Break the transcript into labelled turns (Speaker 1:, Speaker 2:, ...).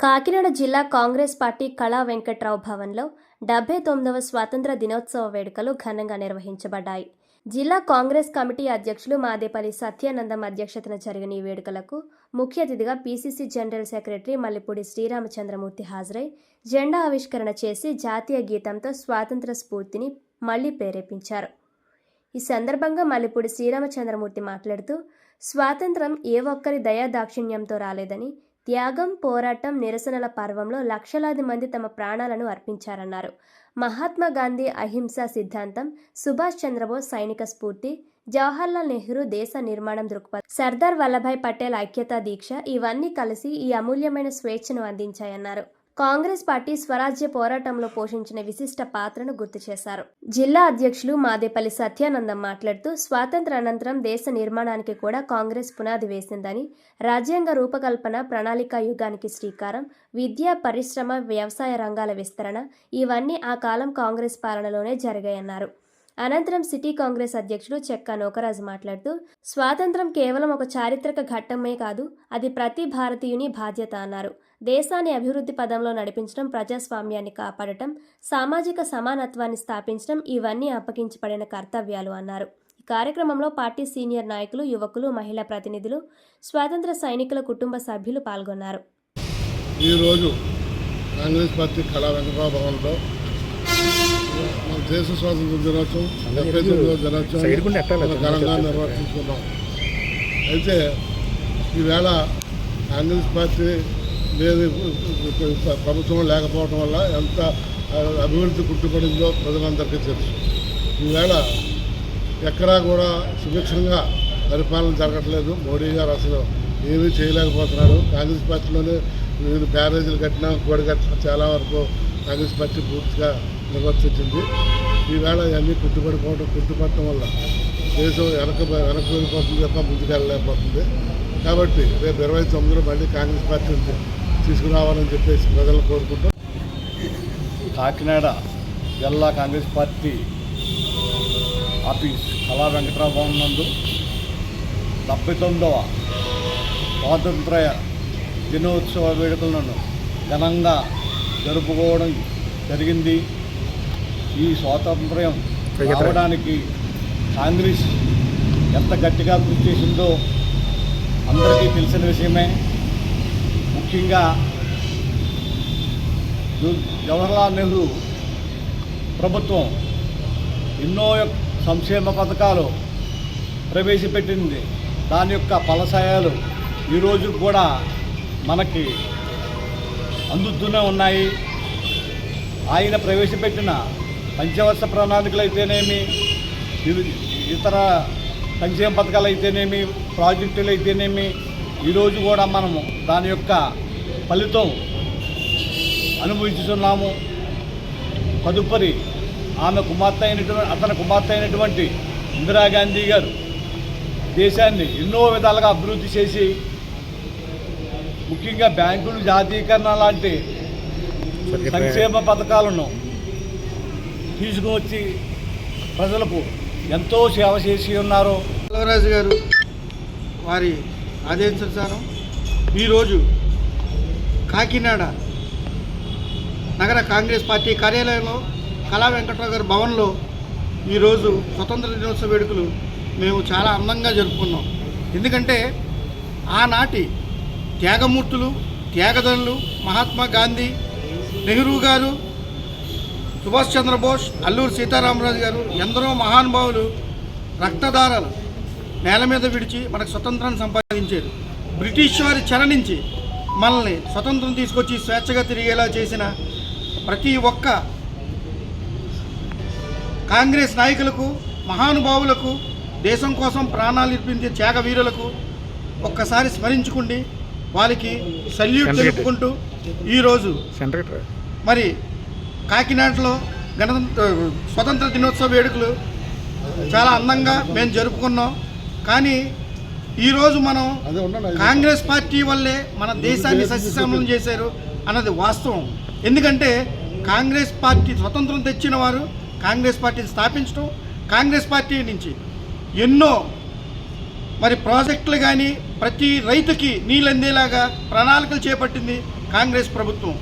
Speaker 1: కాకినాడ జిల్లా కాంగ్రెస్ పార్టీ కళా వెంకట్రావు భవన్లో డెబ్బై తొమ్మిదవ స్వాతంత్ర దినోత్సవ వేడుకలు ఘనంగా నిర్వహించబడ్డాయి. జిల్లా కాంగ్రెస్ కమిటీ అధ్యక్షులు మాదేపల్లి సత్యానందం అధ్యక్షతన జరిగిన ఈ వేడుకలకు ముఖ్య అతిథిగా PCC general secretary Mallipudi Sriramachandramurthy హాజరై జెండా ఆవిష్కరణ చేసి జాతీయ గీతంతో స్వాతంత్ర స్ఫూర్తిని మళ్ళీ ప్రేరేపించారు. ఈ సందర్భంగా మల్లిపూడి శ్రీరామచంద్రమూర్తి మాట్లాడుతూ స్వాతంత్రం ఏ ఒక్కరి దయా దాక్షిణ్యంతో రాలేదని త్యాగం పోరాటం నిరసనల పర్వంలో లక్షలాది మంది తమ ప్రాణాలను అర్పించారన్నారు. మహాత్మా గాంధీ అహింసా సిద్ధాంతం సుభాష్ చంద్రబోస్ సైనిక స్ఫూర్తి జవహర్లాల్ నెహ్రూ దేశ నిర్మాణం దృక్పథం సర్దార్ వల్లభాయ్ పటేల్ ఐక్యతా దీక్ష ఇవన్నీ కలిసి ఈ అమూల్యమైన స్వేచ్ఛను అందించాయన్నారు. కాంగ్రెస్ పార్టీ స్వరాజ్య పోరాటంలో పోషించిన విశిష్ట పాత్రను గుర్తు చేశారు. జిల్లా అధ్యక్షులు మాదేపల్లి సత్యానందం మాట్లాడుతూ స్వాతంత్ర అనంతరం దేశ నిర్మాణానికి కూడా కాంగ్రెస్ పునాది వేసిందని రాజ్యాంగ రూపకల్పన ప్రణాళికా యుగానికి శ్రీకారం విద్య పరిశ్రమ వ్యవసాయ రంగాల విస్తరణ ఇవన్నీ ఆ కాలం కాంగ్రెస్ పాలనలోనే జరిగాయన్నారు. అనంతరం సిటీ కాంగ్రెస్ అధ్యక్షుడు చెక్క నోకరాజు మాట్లాడుతూ స్వాతంత్రం కేవలం ఒక చారిత్రక ఘట్టమే కాదు అది ప్రతి భారతీయుని బాధ్యత అన్నారు. దేశాన్ని అభివృద్ధి పదంలో నడిపించడం ప్రజాస్వామ్యాన్ని కాపాడటం సామాజిక సమానత్వాన్ని స్థాపించడం ఇవన్నీ అప్పగించబడిన కర్తవ్యాలు అన్నారు. ఈ కార్యక్రమంలో పార్టీ సీనియర్ నాయకులు యువకులు మహిళా ప్రతినిధులు స్వాతంత్ర సైనికుల కుటుంబ సభ్యులు పాల్గొన్నారు.
Speaker 2: ఈరోజు కాంగ్రెస్ పార్టీ కళా వెంకటరావు భవన్లో మన దేశ స్వాతంత్ర దినోత్సవం డెబ్బై ఘనంగా నిర్వర్తించుకున్నాం అయితే ఈవేళ కాంగ్రెస్ పార్టీ లేదు ప్రభుత్వం లేకపోవడం వల్ల ఎంత అభివృద్ధి కుట్టుపడిందో ప్రజలందరికీ తెలుసు. ఈవేళ ఎక్కడా కూడా సుభిక్షంగా పరిపాలన జరగట్లేదు. మోడీ గారు అసలు ఏమీ చేయలేకపోతున్నాడు కాంగ్రెస్ పార్టీలోనే వివిధ బ్యారేజీలు కట్టినా గోడ కట్టినా చాలా వరకు కాంగ్రెస్ పార్టీ పూర్తిగా నిర్వర్తించింది. ఈవేళ ఇవన్నీ కుట్టుపడిపోవడం కుట్టుపడటం వల్ల దేశం వెనక వెనక్కి వెళ్ళిపోతుంది తప్ప ముందుకు వెళ్ళలేకపోతుంది కాబట్టి రేపు ఇరవై తొమ్మిదిలో మళ్ళీ కాంగ్రెస్ పార్టీ ఉంది. తీసుకురావాలని చెప్పేసి ప్రజలు కోరుకుంటూ
Speaker 3: కాకినాడ జిల్లా కాంగ్రెస్ పార్టీ ఆఫీస్ కళా వెంకటరావు భవన్ నందు డెబ్బై తొమ్మిదవ స్వాతంత్ర దినోత్సవ వేడుకలను ఘనంగా జరుపుకోవడం జరిగింది. ఈ స్వాతంత్ర్యం రావడానికి కాంగ్రెస్ ఎంత గట్టిగా కృషి చేసిందో అందరికీ తెలిసిన విషయమే. ముఖ్యంగా జవహర్లాల్ నెహ్రూ ప్రభుత్వం ఎన్నో యొక్క సంక్షేమ పథకాలు ప్రవేశపెట్టింది. దాని యొక్క ఫలసాయాలు ఈరోజు కూడా మనకి అందుతూనే ఉన్నాయి. ఆయన ప్రవేశపెట్టిన పంచవర్ష ప్రణాళికలు అయితేనేమి ఇతర సంక్షేమ పథకాలు అయితేనేమి ప్రాజెక్టులు అయితేనేమి ఈరోజు కూడా మనము దాని యొక్క ఫలితం అనుభవించుతున్నాము తదుపరి ఆమె కుమార్తె అయినటువంటి అతని కుమార్తె అయినటువంటి ఇందిరాగాంధీ గారు దేశాన్ని ఎన్నో విధాలుగా అభివృద్ధి చేసి ముఖ్యంగా బ్యాంకులు జాతీయకరణ లాంటి సంక్షేమ పథకాలను తీసుకువచ్చి ప్రజలకు ఎంతో సేవ చేసి ఉన్నారు.
Speaker 4: గారు వారి ఆదేశానుసారం ఈరోజు కాకినాడ నగర కాంగ్రెస్ పార్టీ కార్యాలయంలో కళా వెంకట్రావు గారి భవన్లో ఈరోజు స్వతంత్ర దినోత్సవ వేడుకలు మేము చాలా అందంగా జరుపుకున్నాం. ఎందుకంటే ఆనాటి త్యాగమూర్తులు త్యాగధనులు మహాత్మా గాంధీ నెహ్రూ గారు సుభాష్ చంద్రబోస్ అల్లూరు సీతారామరాజు గారు ఎందరో మహానుభావులు రక్తదారాలు నేల మీద విడిచి మనకు స్వతంత్రాన్ని సంపాదించారు. బ్రిటిష్ వారి చెర నుంచి మనల్ని స్వతంత్రం తీసుకొచ్చి స్వేచ్ఛగా తిరిగేలా చేసిన ప్రతి ఒక్క కాంగ్రెస్ నాయకులకు మహానుభావులకు దేశం కోసం ప్రాణాలు ఇర్పించే త్యాగ వీరులకు ఒక్కసారి స్మరించుకుండి వారికి సల్యూట్ తెలుపుకుంటూ ఈరోజు మరి కాకినాడలో గణతంత్ర స్వతంత్ర దినోత్సవ వేడుకలు చాలా అందంగా మేము జరుపుకున్నాం. కానీ ఈరోజు మనం కాంగ్రెస్ పార్టీ వల్లే మన దేశాన్ని సస్యశ్యామలం చేశారు అన్నది వాస్తవం. ఎందుకంటే కాంగ్రెస్ పార్టీ స్వతంత్రం తెచ్చిన వారు కాంగ్రెస్ పార్టీని స్థాపించడం కాంగ్రెస్ పార్టీ నుంచి ఎన్నో మరి ప్రాజెక్టులు కానీ ప్రతి రైతుకి నీళ్ళు అందేలాగా ప్రణాళికలు చేపట్టింది కాంగ్రెస్ ప్రభుత్వం.